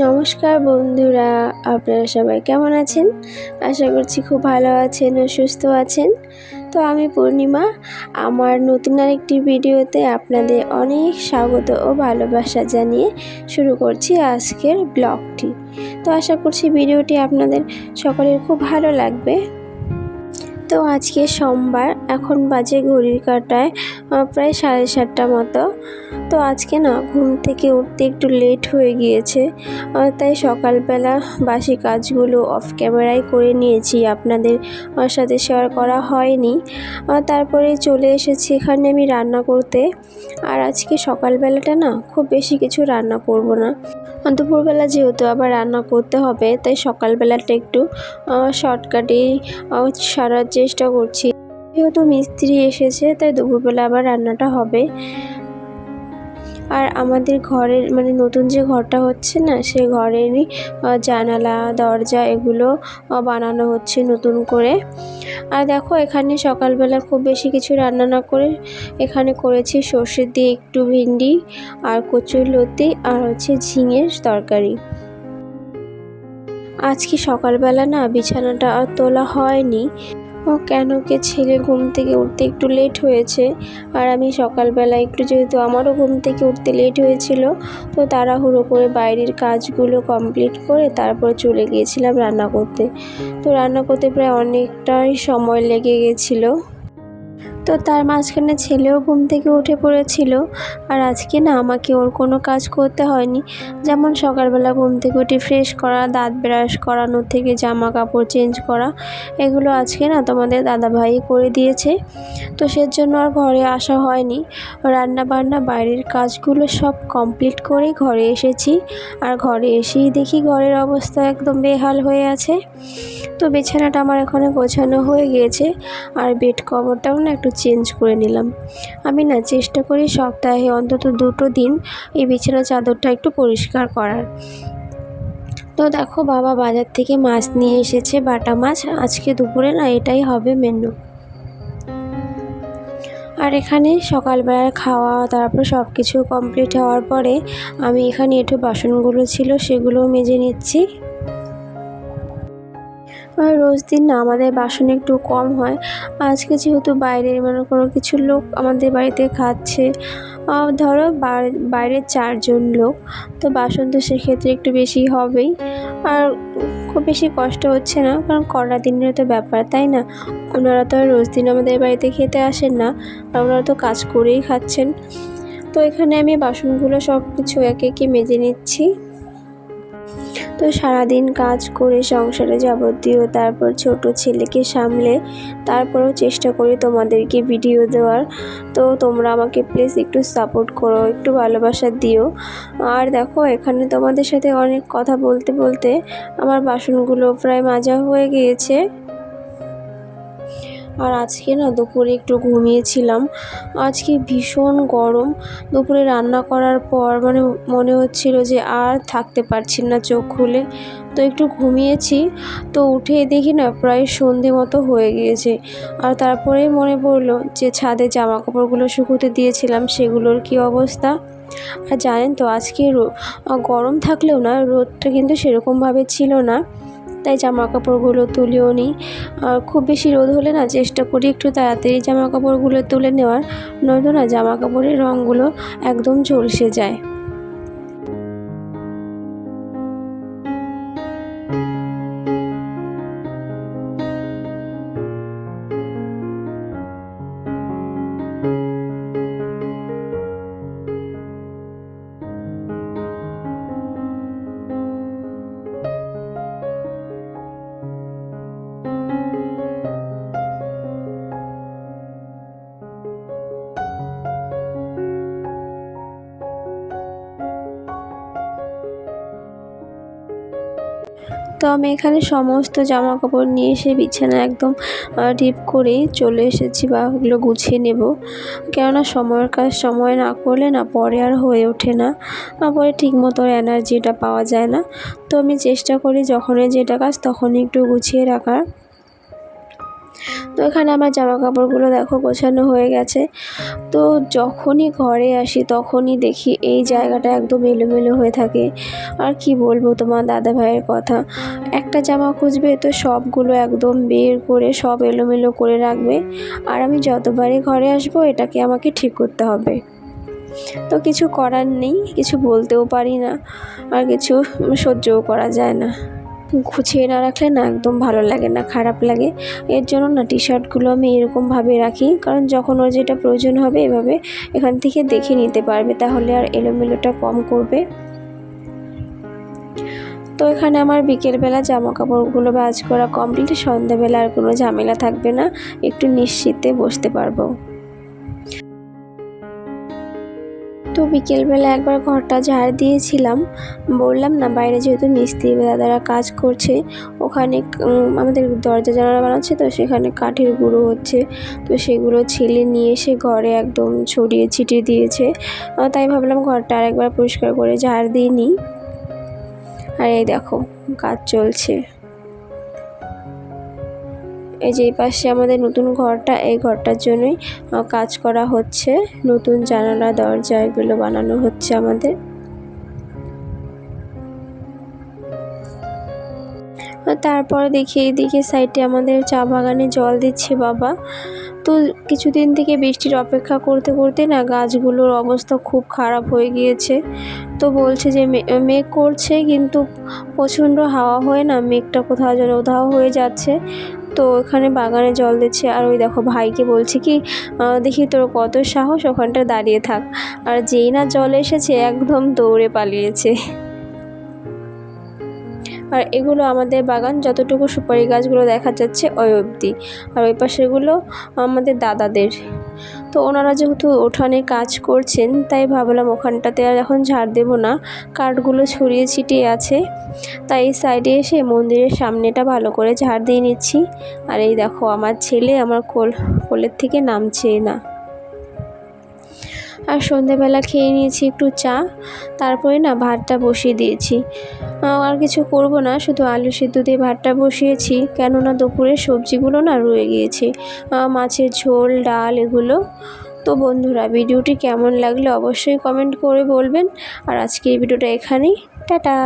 নমস্কার বন্ধুরা, আপনারা সবাই কেমন আছেন? আশা করছি খুব ভালো আছেন ও সুস্থ আছেন। তো আমি পূর্ণিমা, আমার নতুন আরেকটি ভিডিওতে আপনাদের অনেক স্বাগত ও ভালোবাসা জানিয়ে শুরু করছি আজকের ব্লগটি। তো আশা করছি ভিডিওটি আপনাদের সকলের খুব ভালো লাগবে। তো আজকে সোমবার, এখন বাজে ঘড়ির কাটায় প্রায় সাড়ে সাতটা মতো। তো আজকে না ঘুম থেকে উঠতে একটু লেট হয়ে গিয়েছে। তাই সকালবেলা বাসি কাজগুলো অফ ক্যামেরায় করে নিয়েছি। আপনাদের সাথে শেয়ার করা হয়নি। তারপরে চলে এসেছি এখানে আমি রান্না করতে। আর আজকে সকালবেলাটা না খুব বেশি কিছু রান্না করব না। দুপুরবেলা যেহেতু আবার রান্না করতে হবে, তাই সকালবেলাটা একটু শর্টকাটেই সারার চেষ্টা করছি। যেহেতু মিস্ত্রি এসেছে, তাই দুপুরবেলা আবার রান্নাটা হবে। আর আমাদের ঘরের মানে নতুন যে ঘরটা হচ্ছে না, সে ঘরেরই জানালা, দরজা এগুলো বানানো হচ্ছে নতুন করে। আর দেখো এখানে সকালবেলা খুব বেশি কিছু রান্না না করে, এখানে করেছি সর্ষে দিয়ে একটু ভিন্ডি আর কচুর লতি আর হচ্ছে ঝিঙের তরকারি। আজকে সকালবেলা না বিছানাটা আর তোলা হয়নি। ও কেন কে ছেলে ঘুম থেকে উঠতে একটু লেট হয়েছে? আর আমি সকালবেলা একটু যেহেতু আমারও ঘুম থেকে উঠতে লেট হয়েছিল, তো তাড়াহুড়ো করে বাইরের কাজগুলো কমপ্লিট করে তারপর চলে গিয়েছিলাম রান্না করতে। তো রান্না করতে প্রায় অনেকটাই সময় লেগে গেছিল। তো তার মাঝখানে ছেলেও ঘুম থেকে উঠে পড়েছিল আর আজকে না আমাকে ওর কোনো কাজ করতে হয়নি। যেমন সকালবেলা ঘুম থেকে উঠে ফ্রেশ করা, দাঁত ব্রাশ করানো থেকে জামা কাপড় চেঞ্জ করা, এগুলো আজকে না তোমাদের দাদাভাই করে দিয়েছে। তো সেজন্য আর ঘরে আসা হয়নি। রান্না বান্না বাইরের কাজগুলো সব কমপ্লিট করে ঘরে এসেছি। আর ঘরে এসেই দেখি ঘরের অবস্থা একদম বেহাল হয়ে আছে। তো বিছানাটা আমার এখানে গোছানো হয়ে গিয়েছে। আর বেড কভারটাও না একটু চেঞ্জ করে নিলাম। আমি না চেষ্টা করি সপ্তাহে অন্তত দুটো দিন এই বিছানা চাদরটা একটু পরিষ্কার করার। তো দেখো বাবা বাজার থেকে মাছ নিয়ে এসেছে, বাটা মাছ। আজকে দুপুরে না এটাই হবে মেনু আর এখানে সকালবেলার খাওয়া, তারপর সব কিছু কমপ্লিট হওয়ার পরে আমি এখানে একটু বাসনগুলো ছিল সেগুলোও মেজে নিচ্ছি। রোজ দিন না, আমাদের বাসন একটু কম হয়। আজকে যেহেতু বাইরের মানে কোনো কিছু লোক আমাদের বাড়িতে খাচ্ছে ধরো বাই- বাইরের চারজন লোক, তো বাসন তো সেক্ষেত্রে একটু বেশি হবেই। আর খুব বেশি কষ্ট হচ্ছে না, কারণ কটা দিনের তো ব্যাপার, তাই না? ওনারা তো আর রোজ দিন আমাদের বাড়িতে খেতে আসেন না, আর ওনারা তো কাজ করেই খাচ্ছেন। তো এখানে আমি বাসনগুলো সব কিছু একে একে মেজে নিচ্ছি। তো সারাদিন কাজ করে সংসারে যাবতীয়, তারপর ছোট ছেলেকে সামলে তারপরেও চেষ্টা করি তোমাদেরকে ভিডিও দেওয়ার। তো তোমরা আমাকে প্লিজ একটু সাপোর্ট করো, একটু ভালোবাসা দিও। আর দেখো, এখানে তোমাদের সাথে অনেক কথা বলতে বলতে আমার বাসনগুলো প্রায় মাজা হয়ে গিয়েছে। আর আজকে না দুপুরে একটু ঘুমিয়েছিলাম। আজকে ভীষণ গরম। দুপুরে রান্না করার পর মানে মনে হচ্ছিল যে আর থাকতে পারছি না চোখ খুলে। তো একটু ঘুমিয়েছি। তো উঠে দেখি না প্রায় সন্ধে মতো হয়ে গিয়েছে। আর তারপরেই মনে পড়ল যে ছাদে জামা কাপড়গুলো শুকোতে দিয়েছিলাম, সেগুলোর কি অবস্থা? আর জানেন তো আজকে গরম থাকলেও না রোদটা কিন্তু সেরকমভাবে ছিল না। তাই জামা কাপড়গুলো তুলেও নিই আর খুব বেশি রোদ হলে না চেষ্টা করি একটু তাড়াতাড়ি জামা কাপড়গুলো তুলে নেওয়ার। নয়তো না জামা কাপড়ের রঙগুলো একদম ঝলসে যায়। তো আমি এখানে সমস্ত জামা কাপড় নিয়ে এসে বিছানা একদম ডিপ করে চলে এসেছি বা ওগুলো গুছিয়ে নেব। কেননা সময়ের কাজ সময় না করলে না পরে আর হয়ে ওঠে না। পরে ঠিক মতো এনার্জিটা পাওয়া যায় না। তো আমি চেষ্টা করি যখনই যেটা কাজ তখনই একটু গুছিয়ে রাখার। তো এখানে আমার জামা কাপড়গুলো দেখো গোছানো হয়ে গেছে। তো যখনই ঘরে আসি তখনই দেখি এই জায়গাটা একদম এলোমেলো হয়ে থাকে। আর কি বলব তোমার দাদা ভাইয়ের কথা। একটা জামা খুঁজবে তো সবগুলো একদম বের করে সব এলোমেলো করে রাখবে। আর আমি যতবারই ঘরে আসব এটাকে আমাকে ঠিক করতে হবে। তো কিছু করার নেই, কিছু বলতেও পারি না। আর কিছু সহ্যও করা যায় না। গুছিয়ে না রাখলে না একদম ভালো লাগে না, খারাপ লাগে। এর জন্য না টি শার্টগুলো আমি এরকমভাবে রাখি, কারণ যখন ওর যেটা প্রয়োজন হবে এভাবে এখান থেকে দেখে নিতে পারবে, তাহলে আর এলোমেলোটা কম করবে। তো এখানে আমার বিকেলবেলা জামা কাপড়গুলো ভাজ করা কমপ্লিট সন্ধ্যাবেলা আর কোনো ঝামেলা থাকবে না, একটু নিশ্চিতে বসতে পারব। বিকেলবেলা একবার ঘরটা ঝাড় দিয়েছিলাম। বললাম, না, বাইরে যেহেতু মিস্ত্রি দাদারা কাজ করছে, ওখানে আমাদের দরজা জানালা বানাচ্ছে তো, সেখানে কাঠের গুঁড়ো হচ্ছে। তো সেগুলো ছেলে নিয়ে এসে ঘরে একদম ছড়িয়ে ছিটিয়ে দিয়েছে। তাই ভাবলাম ঘরটা আরেকবার পরিষ্কার করে ঝাড় দিয়ে নিই। আর এই দেখো, কাজ চলছে। এই যে পাশে আমাদের নতুন ঘরটা, এই ঘরটার জন্যই কাজ করা হচ্ছে। নতুন জানালা, দরজা, এগুলো বানানো হচ্ছে আমাদের। তারপরে দেখি এইদিকে সাইডে আমাদের চা বাগানে জল দিচ্ছে বাবা। তো কিছুদিন থেকে বৃষ্টির অপেক্ষা করতে করতে না গাছগুলোর অবস্থা খুব খারাপ হয়ে গিয়েছে। তো বলছে যে মেঘ করছে কিন্তু প্রচণ্ড হাওয়া হয়ে না, মেঘটা কোথাও যেন উধাও হয়ে যাচ্ছে। তো ওখানে বাগানে জল দিচ্ছে আর ওই দেখো ভাইকে বলছে কি দেখি তোর কত সাহস, ওখানটা দাঁড়িয়ে থাক। আর যেই না জল এসেছে, একদম দৌড়ে পালিয়েছে। আর এগুলো আমাদের বাগান, যতটুকু সুপারি গাছগুলো দেখা যাচ্ছে, ওই অবধি। আর ওই পাশেগুলো আমাদের দাদাদের। তো ওনারা যেহেতু ওঠানে কাজ করছেন, তাই ভাবলাম ওখানটাতে আর এখন ঝাড় দেব না। কাঠগুলো ছড়িয়ে ছিটিয়ে আছে। তাই এই সাইডে এসে মন্দিরের সামনেটা ভালো করে ঝাড় দিয়ে নিচ্ছি। আর এই দেখো, আমার ছেলে আমার কোল, কোলের থেকে নামছে না। আর সন্ধেবেলা খেয়ে নিয়েছি একটু চা, তারপরে না ভাতটা বসিয়ে দিয়েছি। আর কিছু করব না, শুধু আলু সিদ্ধ দিয়ে ভাতটা বসিয়েছি, কেননা দুপুরের সবজিগুলো না রয়ে গিয়েছে। মাছের ঝোল, ডাল এগুলো। তো বন্ধুরা, ভিডিওটি কেমন লাগলে অবশ্যই কমেন্ট করে বলবেন। আর আজকে এই ভিডিওটা এখানেই, টাটা!